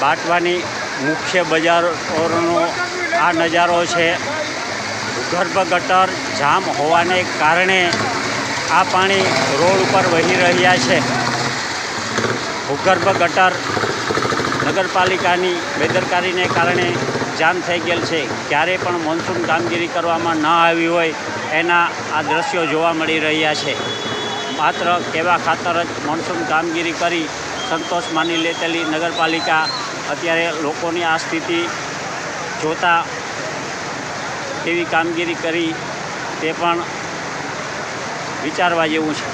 બાટવાની મુખ્ય બજારોનો આ નજારો છે. ભૂગર્ભ ગટર જામ હોવાને કારણે આ પાણી રોડ ઉપર વહી રહ્યા છે. ભૂગર્ભ ગટર નગરપાલિકાની બેદરકારીને કારણે જામ થઈ ગયેલ છે. ક્યારે પણ મોન્સૂન કામગીરી કરવામાં ન આવી હોય એના આ દ્રશ્યો જોવા મળી રહ્યા છે. માત્ર કેવા ખાતર જ મોન્સૂન કામગીરી કરી સંતોષ માની લેતેલી નગરપાલિકા અત્યારે લોકોની આ સ્થિતિ જોતા કેવી કામગીરી કરી તે પણ વિચારવા જેવું છે.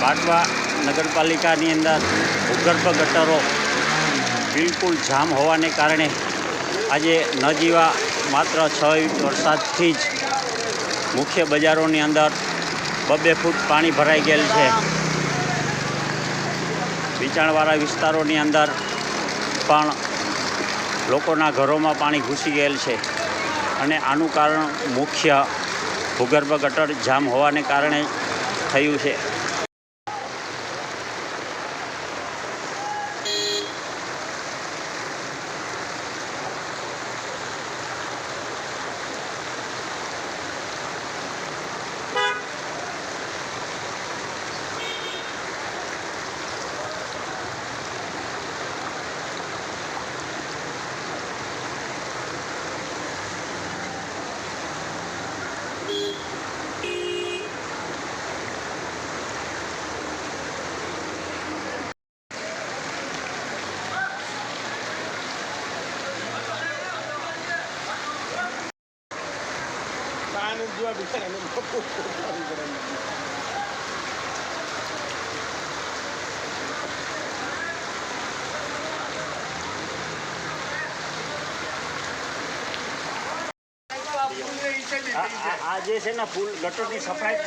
બાટવા નગરપાલિકાની અંદર ભૂગર્ભ ગટરો બિલકુલ જામ હોવાને કારણે આજે નજીવા માત્ર છ વરસાદથી જ મુખ્ય બજારોની અંદર બબ્બે ફૂટ પાણી ભરાઈ ગયેલ છે. નીચાણવાળા વિસ્તારોની અંદર પણ લોકોના ઘરોમાં પાણી ઘૂસી ગયેલ છે. અને આનું કારણ મુખ્ય ભૂગર્ભ ગટર જામ હોવાને કારણે થયું છે. Non કરવું પડે. આ- આ- આ જે છે ને ફૂલ ગટરની સફાઈ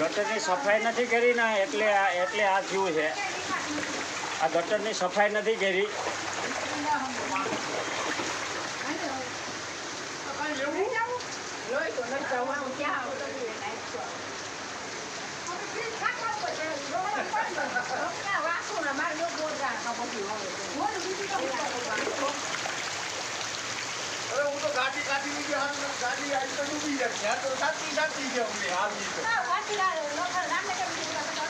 ગટરની સફાઈ નથી કરી ને એટલે આ એટલે આ થયું છે આ ગટરની સફાઈ નથી કરી Rồi của nó trâu ăn cháo Tôi đi lại chuẩn Không biết cắt lắm rồi Rồi nó bắt rồi Nó là vã không là mang nước vô ra Không có gì không Muốn được biết không có અરે હું તો ગાડી ગાડી લીધી હાલ ગાડી આવી તો ડૂબી જશે તો સાચી સાચી છે અમને હાલની તો સાચી ગાડી લોકો રામ ને કરી દીધું તો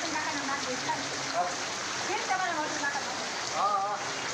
તમારે મોટું નાકા હા હા